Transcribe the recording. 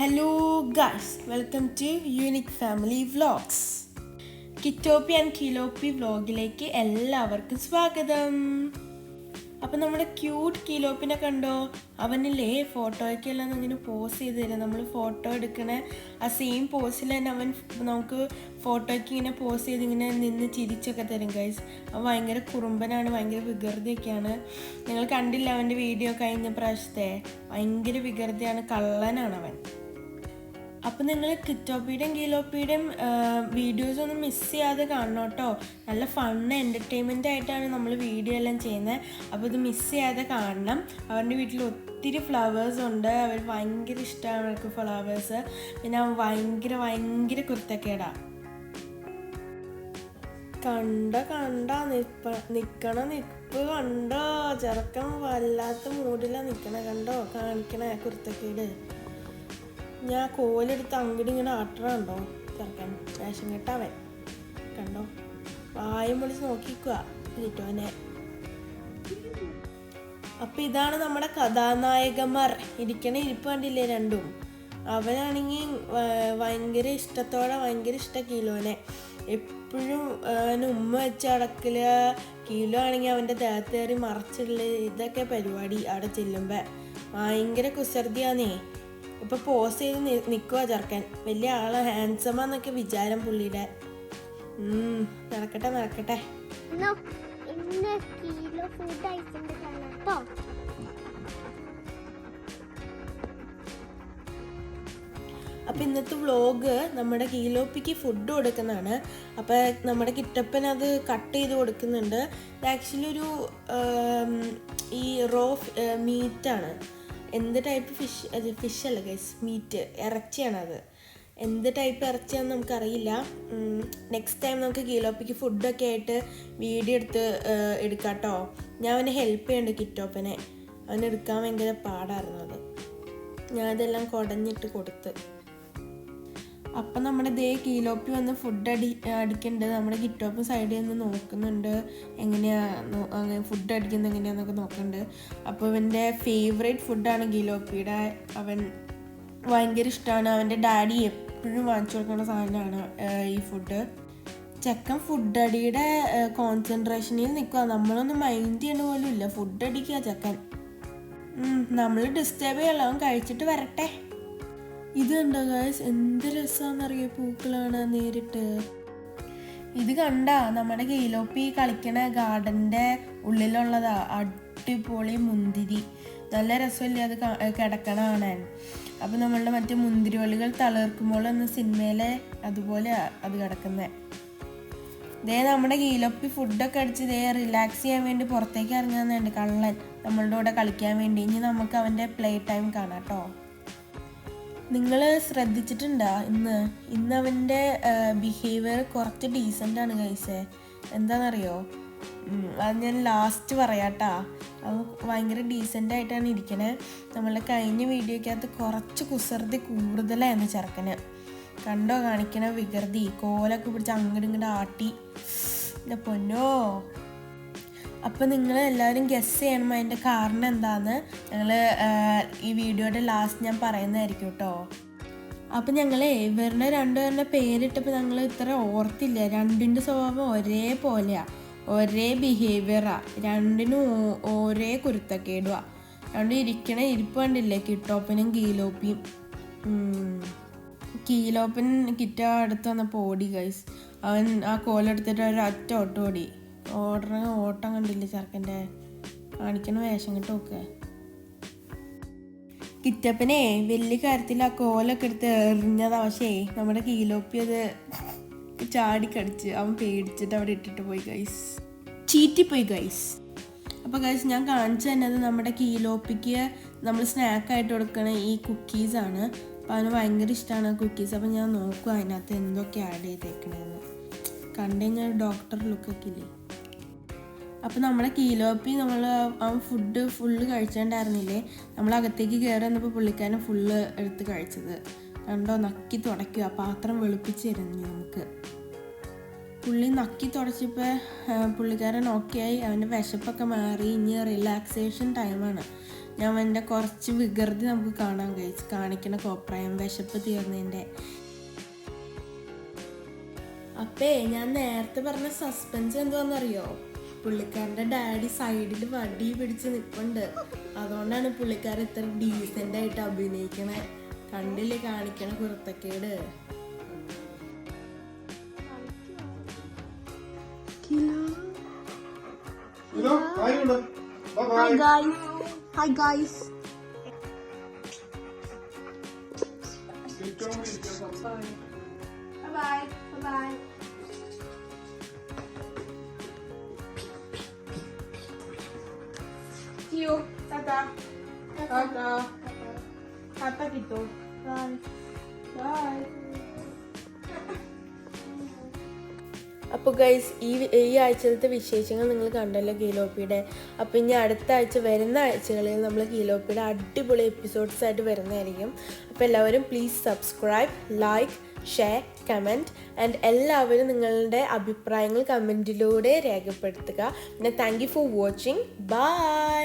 Hello guys welcome to unique family vlogs കിറ്റോപ്പി and കിലോപ്പി വ്ലോഗിലേക്ക് എല്ലാവർക്കും സ്വാഗതം. അപ്പം നമ്മുടെ ക്യൂട്ട് കിലോപ്പിനെ കണ്ടോ? അവനില്ലേ ഫോട്ടോയ്ക്കെല്ലാം അങ്ങനെ പോസ് ചെയ്ത് തരാം നമ്മൾ ഫോട്ടോ എടുക്കണ ആ സെയിം പോസിൽ തന്നെ അവൻ നമുക്ക് ഫോട്ടോയ്ക്ക് ഇങ്ങനെ പോസ് ചെയ്ത് ഇങ്ങനെ നിന്ന് ചിരിച്ചൊക്കെ തരും ഗൈസ് അവൻ ഭയങ്കര കുറുമ്പനാണ് ഭയങ്കര വികൃതിയൊക്കെയാണ്. നിങ്ങൾ കണ്ടില്ല അവന്റെ വീഡിയോ കഴിഞ്ഞ പ്രാവശ്യത്തെ? ഭയങ്കര വികൃതിയാണ് കള്ളനാണ് അവൻ. അപ്പം നിങ്ങൾ കിറ്റോപ്പിയുടെയും ഗീലോപ്പിയുടെയും വീഡിയോസ് ഒന്നും മിസ് ചെയ്യാതെ കാണണം കേട്ടോ. നല്ല ഫണ്ണ് എന്റർടൈൻമെന്റ് ആയിട്ടാണ് നമ്മൾ വീഡിയോ എല്ലാം ചെയ്യുന്നത് അപ്പോൾ ഇത് മിസ് ചെയ്യാതെ കാണണം. അവരുടെ വീട്ടിൽ ഒത്തിരി ഫ്ലവേഴ്സ് ഉണ്ട്. അവർ ഭയങ്കര ഇഷ്ടമാണ് അവർക്ക് ഫ്ലവേഴ്സ് പിന്നെ അവൻ ഭയങ്കര ഭയങ്കര കുരുത്തക്കേടാ. കണ്ട കണ്ട നിപ്പ നിൽക്കണ നിപ്പ് കണ്ടോ? ചെറുക്കൻ വല്ലാത്ത മൂഡിലാ നിൽക്കണ കണ്ടോ? കാണിക്കണേ കുരുത്തക്കേട്. ഞാൻ കോലെടുത്ത് അങ്ങോട്ട് ഇങ്ങനെ ആട്ടണുണ്ടോ ചെറുക്കൻ വേഷം കെട്ടവൻ. കണ്ടോ? വായും വിളിച്ച് നോക്കിക്കുക കിട്ടുവനെ അപ്പൊ ഇതാണ് നമ്മുടെ കഥാനായകന്മാർ. ഇരിക്കണ ഇരിപ്പ് കണ്ടില്ലേ രണ്ടും? അവനാണെങ്കിൽ ഭയങ്കര ഇഷ്ടത്തോടെ ഭയങ്കര ഇഷ്ട കിലോനെ. എപ്പോഴും അവന് ഉമ്മ വെച്ച് അടക്കൽ കിലോ ആണെങ്കിൽ അവന്റെ ദേഹത്ത് കയറി മറച്ചുള്ള ഇതൊക്കെ പരിപാടി അവിടെ ചെല്ലുമ്പോൾ ഭയങ്കര കുസൃതിയാന്നേ. ഇപ്പൊ പോസ് ചെയ്ത് നിൽക്കുക ചെറുക്കൻ. വലിയ ആൾ ഹാൻസമാന്നൊക്കെ വിചാരം പുള്ളിയുടെ. ഉം നടക്കട്ടെ നടക്കട്ടെ. അപ്പൊ ഇന്നത്തെ വ്ലോഗ് നമ്മുടെ കീലോപ്പിക്ക് ഫുഡ് കൊടുക്കുന്നതാണ്. അപ്പോൾ നമ്മുടെ കിട്ടപ്പൻ അത് കട്ട് ചെയ്ത് കൊടുക്കുന്നുണ്ട്. ആക്ച്വലി ഒരു ഈ റോ മീറ്റാണ് എന്ത് ടൈപ്പ് ഫിഷ് അത് ഫിഷ് അല്ല ഗൈസ് മീറ്റ് ഇറച്ചിയാണ് അത് എന്ത് ടൈപ്പ് ഇറച്ചിയാണെന്ന് നമുക്കറിയില്ല. നെക്സ്റ്റ് ടൈം നമുക്ക് കീലോപ്പിക്ക് ഫുഡൊക്കെ ആയിട്ട് വീഡിയോ എടുത്ത് എടുക്കാം കേട്ടോ ഞാൻ അവനെ ഹെൽപ്പ് ചെയ്യണ്ട കിറ്റോപ്പനെ. അവനെടുക്കാൻ ഭയങ്കര പാടായിരുന്നു അത്. ഞാനതെല്ലാം കുടഞ്ഞിട്ട് കൊടുത്ത്. അപ്പം നമ്മുടെ ദേ കീലോപ്പി വന്ന് ഫുഡ് അടി അടിക്കുന്നുണ്ട് നമ്മുടെ കിറ്റോപ്പ് സൈഡിൽ നിന്ന് നോക്കുന്നുണ്ട്. എങ്ങനെയാണ് ഫുഡ് അടിക്കുന്നത് എങ്ങനെയാന്നൊക്കെ നോക്കുന്നുണ്ട്. അപ്പോൾ ഇവന്റെ ഫേവറേറ്റ് ഫുഡാണ് ഗിലോപ്പിയുടെ അവൻ ഭയങ്കര ഇഷ്ടമാണ്. അവന്റെ ഡാഡി എപ്പോഴും വാങ്ങിച്ചു കൊടുക്കുന്ന സാധനമാണ് ഈ ഫുഡ് ചെക്കൻ ഫുഡ് അടിയുടെ കോൺസെൻട്രേഷനിൽ നിൽക്കുക നമ്മളൊന്നും മൈൻഡ് ചെയ്യണ പോലും ഇല്ല ഫുഡ് അടിക്കുക ചെക്കൻ. നമ്മൾ ഡിസ്റ്റേബ് ചെയ്യല്ലോ അവൻ കഴിച്ചിട്ട് വരട്ടെ. ഇത് കണ്ടോ ഗായ്സ് എന്ത് രസമാണെന്നറിയോ പൂക്കളാണ് നേരിട്ട്. ഇത് കണ്ട നമ്മുടെ കെയിലോപ്പി കളിക്കണ ഗാർഡന്റെ ഉള്ളിലുള്ളതാ അടിപൊളി മുന്തിരി. നല്ല രസമല്ലേ അത് കിടക്കണ കാണാൻ. അപ്പൊ നമ്മളുടെ മറ്റേ മുന്തിരിവള്ളികൾ തളിർക്കുമ്പോൾ എന്ന സിനിമയിലെ അതുപോലെ അത് കിടക്കുന്നത് ദേ നമ്മുടെ കീലൊപ്പി ഫുഡൊക്കെ അടിച്ച് ദേ റിലാക്സ് ചെയ്യാൻ വേണ്ടി പുറത്തേക്ക് ഇറങ്ങാന്നുണ്ട് കള്ളൻ. നമ്മളുടെ കൂടെ കളിക്കാൻ വേണ്ടി. ഇനി നമുക്ക് അവന്റെ പ്ലേ ടൈം കാണാം കേട്ടോ. നിങ്ങൾ ശ്രദ്ധിച്ചിട്ടുണ്ടോ? ഇന്ന് ഇന്ന് അവന്റെ ബിഹേവിയർ കുറച്ച് ഡീസന്റ് ആണ് കഴിച്ചേ എന്താണെന്നറിയോ അത് ഞാൻ ലാസ്റ്റ് പറയാട്ടാ. അത് ഭയങ്കര ഡീസന്റ് ആയിട്ടാണ് ഇരിക്കണേ. നമ്മളുടെ കഴിഞ്ഞ വീഡിയോക്കകത്ത് കുറച്ച് കുസൃതി കൂടുതലായിരുന്നു ചെറുക്കന്. കണ്ടോ? കാണിക്കണ വികൃതി. കോലൊക്കെ പിടിച്ച് അങ്ങോട്ട് ഇങ്ങോട്ട് ആട്ടി. എന്റെ പൊന്നോ. അപ്പം നിങ്ങൾ എല്ലാവരും ഗസ് ചെയ്യണം അതിന്റെ കാരണം എന്താന്ന്. ഞങ്ങൾ ഈ വീഡിയോയുടെ ലാസ്റ്റ് ഞാൻ പറയുന്നതായിരിക്കും കേട്ടോ അപ്പം ഞങ്ങളെ ഇവരുടെ രണ്ടുപേരുടെ പേരിട്ടപ്പോൾ ഞങ്ങൾ ഇത്ര ഓർത്തില്ല. രണ്ടിന്റെ സ്വഭാവം ഒരേപോലെയാണ് ഒരേ ബിഹേവിയറാണ് രണ്ടിനും ഒരേ കുരുത്തക്കേടുവാ. രണ്ടും ഇരിക്കണ ഇരിപ്പ് കണ്ടില്ലേ? കിട്ടോപ്പനും കീലോപ്പിയും. കീലോപ്പൻ കിറ്റോ അടുത്ത് വന്നപ്പോൾ ഓടി ഗൈസ് അവൻ ആ കോലെടുത്തിട്ട് ഒരു ഒറ്റ ഓട്ടം ഓടുന്ന ഓട്ടം കണ്ടില്ലേ ചെറുക്കന്റെ? കാണിക്കണ വേഷം കിട്ട് നോക്കുക കിറ്റപ്പനെ വലിയ കാര്യത്തിൽ ആ കോലൊക്കെ എടുത്ത് എറിഞ്ഞതാ. പക്ഷേ നമ്മുടെ കീലോപ്പി അത് ചാടിക്കടിച്ച് അവൻ പേടിച്ചിട്ട് അവിടെ ഇട്ടിട്ട് പോയി ഗൈസ് ചീറ്റിപ്പോയി ഗൈസ് അപ്പോൾ ഗൈസ് ഞാൻ കാണിച്ചു തന്നത് നമ്മുടെ കീലോപ്പിക്ക് നമ്മൾ സ്നാക്കായിട്ട് കൊടുക്കണ ഈ കുക്കീസാണ് അപ്പോൾ അവന് ഭയങ്കര ഇഷ്ടമാണ് കുക്കീസ് അപ്പോൾ ഞാൻ നോക്കും അതിനകത്ത് എന്തൊക്കെ ആഡ് ചെയ്തേക്കണേന്ന്. കണ്ടു കഴിഞ്ഞാൽ ഡോക്ടർ ലുക്കൊക്കെ ഇല്ലേ? അപ്പോൾ നമ്മളെ കീലോപ്പി നമ്മൾ ആ ഫുഡ് ഫുള്ള് കഴിച്ചിട്ടുണ്ടായിരുന്നില്ലേ നമ്മൾ അകത്തേക്ക് കയറി വന്നപ്പോൾ പുള്ളിക്കാരൻ ഫുള്ള് എടുത്ത് കഴിച്ചത്. കണ്ടോ നക്കി തുടയ്ക്കുക. പാത്രം വെളുപ്പിച്ച് തരുന്നു നമുക്ക്. പുള്ളി നക്കി തുടച്ചപ്പോൾ പുള്ളിക്കാരൻ ഓക്കെ ആയി. അവന്റെ വിശപ്പൊക്കെ മാറി. ഇനി റിലാക്സേഷൻ ടൈമാണ് ഞാൻ അവന്റെ കുറച്ച് വികൃതി നമുക്ക് കാണാൻ കഴിച്ചു. കാണിക്കണ കോപ്രായം വിശപ്പ് തീർന്നതിന്റെ അപ്പേ ഞാൻ നേരത്തെ പറഞ്ഞ സസ്പെൻസ് എന്താണെന്നറിയോ പുള്ളിക്കാരന്റെ ഡാഡി സൈഡിൽ വടി പിടിച്ച് നിൽപ്പുണ്ട് അതുകൊണ്ടാണ് പുള്ളിക്കാരൻ ഇത്ര ഡീസന്റ് ആയിട്ട് അഭിനയിക്കണേ. കണ്ടില്ലേ കാണിക്കണ കുറത്തക്കേട് Bye bye. Bye bye guys hi. Guys bye Ciao, tata. Tata. Tata gitu. Bye. Bye. അപ്പോൾ ഗൈസ് ഈ ഈ ആഴ്ചയിലത്തെ വിശേഷങ്ങൾ നിങ്ങൾ കണ്ടല്ലോ കീലോപ്പിയുടെ അപ്പോൾ ഇനി അടുത്ത ആഴ്ച വരുന്ന ആഴ്ചകളിൽ നമ്മൾ കീലോപ്പിയുടെ അടിപൊളി എപ്പിസോഡ്സ് ആയിട്ട് വരുന്നതായിരിക്കും അപ്പോൾ എല്ലാവരും please subscribe like share comment and എല്ലാവരും നിങ്ങളുടെ അഭിപ്രായങ്ങൾ കമന്റിലൂടെ രേഖപ്പെടുത്തുക പിന്നെ thank you for watching bye